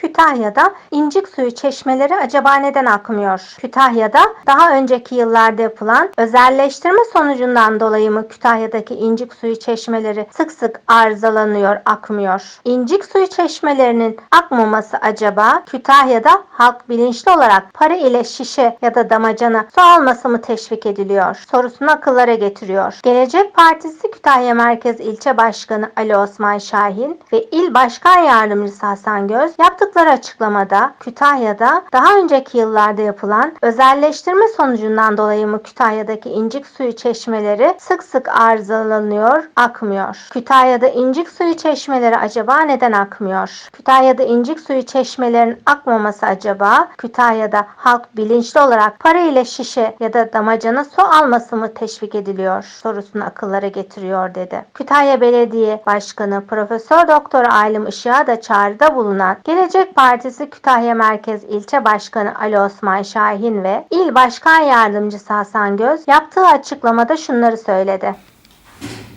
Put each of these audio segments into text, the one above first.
Kütahya'da incik suyu çeşmeleri acaba neden akmıyor? Kütahya'da daha önceki yıllarda yapılan özelleştirme sonucundan dolayı mı Kütahya'daki incik suyu çeşmeleri sık sık arızalanıyor, akmıyor? İncik suyu çeşmelerinin akmaması acaba Kütahya'da halk bilinçli olarak para ile şişe ya da damacana su alması mı teşvik ediliyor? Sorusunu akıllara getiriyor. Gelecek Partisi Kütahya Merkez İlçe Başkanı Ali Osman Şahin ve İl Başkan Yardımcısı Hasan Göz yaptıkları açıklamada Kütahya'da daha önceki yıllarda yapılan özelleştirme sonucundan dolayı mı Kütahya'daki incik suyu çeşmeleri sık sık arızalanıyor, akmıyor? Kütahya'da incik suyu çeşmeleri acaba neden akmıyor? Kütahya'da incik suyu çeşmelerinin akmaması acaba Kütahya'da halk bilinçli olarak para ile şişe ya da damacana su alması mı teşvik ediliyor sorusunu akıllara getiriyor dedi. Kütahya Belediye Başkanı Profesör Doktor Alim Işık'a da çağrıda bulunan Gelecek Partisi Kütahya Merkez İlçe Başkanı Ali Osman Şahin ve İl Başkan Yardımcısı Hasan Göz yaptığı açıklamada şunları söyledi.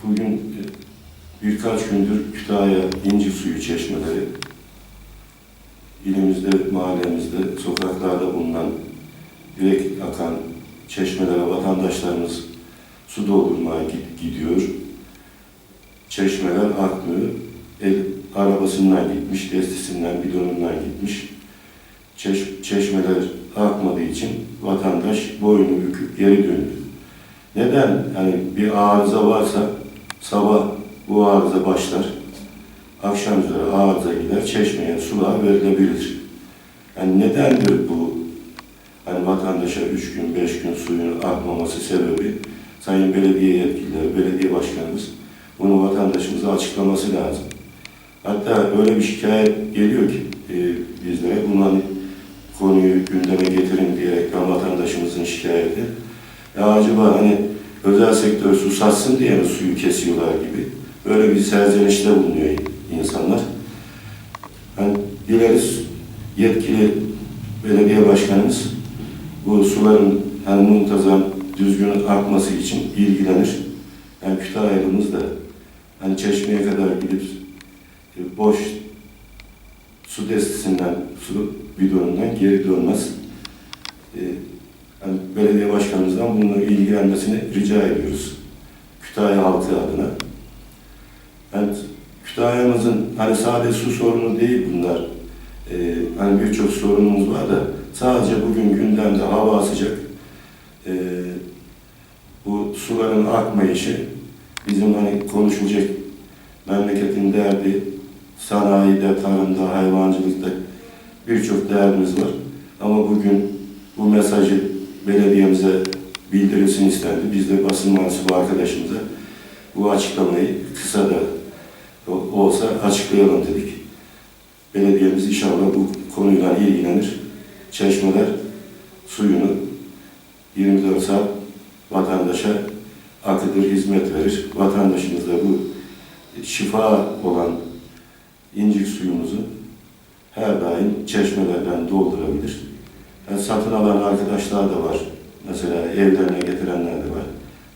Bugün e, birkaç gündür Kütahya İnci Suyu çeşmeleri ilimizde, mahallemizde, sokaklarda bulunan direkt akan çeşmelere vatandaşlarımız su doldurmaya gidiyor. Çeşmeler akmıyor. Arabasından gitmiş, destisinden, bidonundan gitmiş. Çeş- çeşmeler akmadığı için vatandaş boynu büküp geri döndü. Neden? Yani bir arıza varsa sabah bu arıza başlar. Akşam üzere arıza gider, çeşmeye sular verilebilir. Yani nedendir bu? Hani vatandaşa üç gün, beş gün suyun akmaması sebebi Sayın Belediye yetkilileri, belediye başkanımız bunu vatandaşımıza açıklaması lazım. Hatta öyle bir şikayet geliyor ki e, bizlere, bunu hani konuyu gündeme getirin diyerekten vatandaşımızın şikayeti. Ya acaba hani özel sektör su satsın diye mi suyu kesiyorlar gibi böyle bir serzenişte bulunuyor insanlar. Hani dileriz yetkili belediye başkanımız bu suların hani muntazam düzgün akması için ilgilenir. Yani Kütahya'mız da hani çeşmeye kadar gidip boş su destisinden, su bidonundan geri dönmez. E, hani belediye başkanımızdan bununla ilgilenmesini rica ediyoruz. Kütahya halkı adına. Yani Kütahya'mızın hani sadece su sorunu değil bunlar. Ee, hani birçok sorunumuz var da sadece bugün gündemde hava sıcak. Ee, bu suların akmayışı bizim hani konuşulacak memleketin derdi sanayide, tarımda, hayvancılıkta birçok derdimiz var. Ama bugün bu mesajı belediyemize bildirilsin istendi. Biz de basın mensubu arkadaşımıza bu açıklamayı kısa da olsa açıklayalım dedik. Belediyemiz inşallah bu konuyla ilgilenir. Çeşmeler suyunu 24 saat vatandaşa akıdır, hizmet verir. Vatandaşımız da bu şifa olan incik suyumuzu her daim çeşmelerden doldurabilir. Yani satın alan arkadaşlar da var. Mesela evlerine getirenler de var.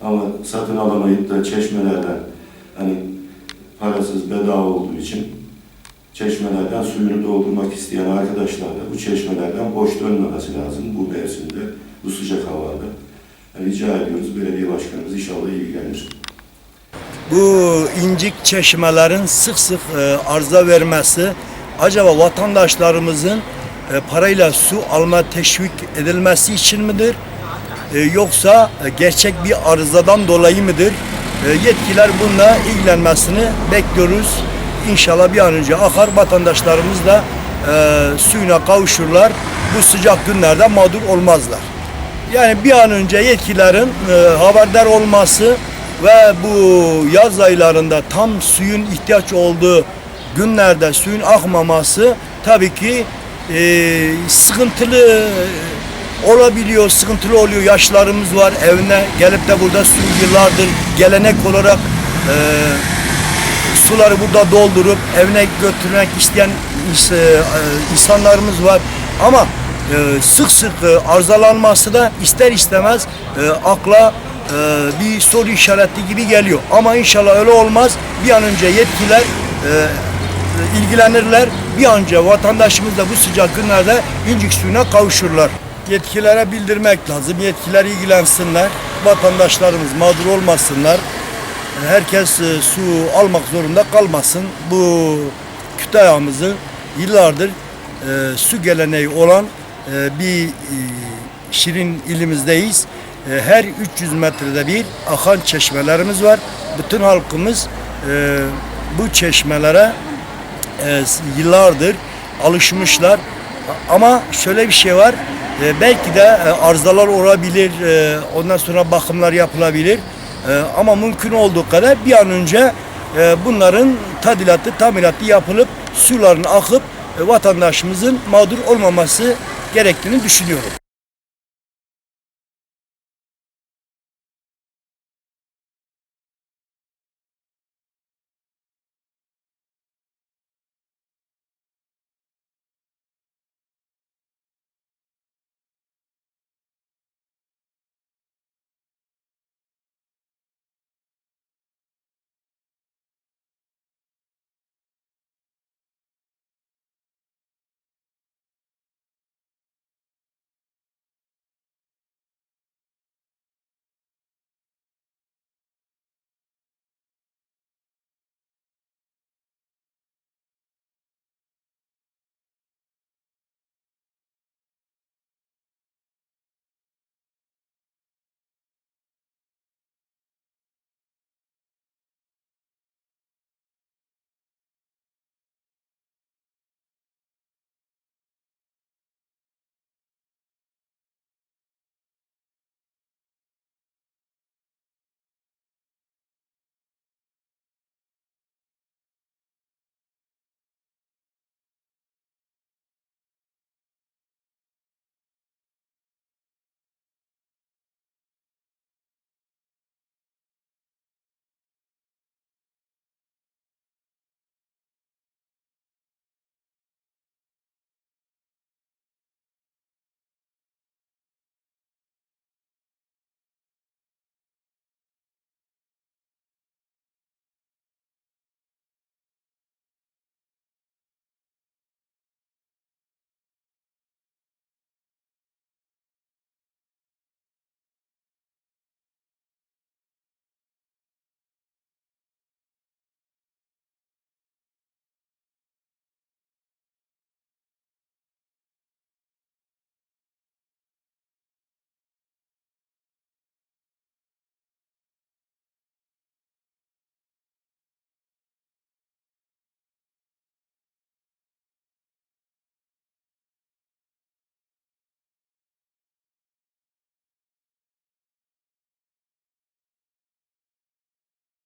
Ama satın alamayıp da çeşmelerden hani parasız bedava olduğu için çeşmelerden suyunu doldurmak isteyen arkadaşlar da bu çeşmelerden boş dönmemesi lazım bu mevsimde, bu sıcak havada. Yani rica ediyoruz belediye başkanımız inşallah ilgilenir. Bu incik çeşmelerin sık sık e, arıza vermesi acaba vatandaşlarımızın e, parayla su alma teşvik edilmesi için midir? E, yoksa e, gerçek bir arızadan dolayı mıdır? Yetkililer bununla ilgilenmesini bekliyoruz. İnşallah bir an önce akar vatandaşlarımız da e, suyuna kavuşurlar. Bu sıcak günlerde mağdur olmazlar. Yani bir an önce yetkililerin e, haberdar olması ve bu yaz aylarında tam suyun ihtiyaç olduğu günlerde suyun akmaması tabii ki e, sıkıntılı olabiliyor, sıkıntılı oluyor. Yaşlarımız var evine gelip de burada su yıllardır gelenek olarak e, suları burada doldurup evine götürmek isteyen ins- e, insanlarımız var. Ama e, sık sık e, arızalanması da ister istemez e, akla e, bir soru işareti gibi geliyor. Ama inşallah öyle olmaz. Bir an önce yetkililer e, ilgilenirler. bir an önce vatandaşımız da bu sıcak günlerde incik suyuna kavuşurlar. Yetkililere bildirmek lazım. Yetkililer ilgilensinler. Vatandaşlarımız mağdur olmasınlar. Herkes e, su almak zorunda kalmasın. Bu Kütahya'mızın yıllardır e, su geleneği olan e, bir e, şirin ilimizdeyiz. E, her 300 metrede bir akan çeşmelerimiz var. Bütün halkımız e, bu çeşmelere e, yıllardır alışmışlar. Ama şöyle bir şey var. e, belki de e, arızalar olabilir. e, ondan sonra bakımlar yapılabilir. E, ama mümkün olduğu kadar bir an önce e, bunların tadilatı, tamiratı yapılıp suların akıp e, vatandaşımızın mağdur olmaması gerektiğini düşünüyorum.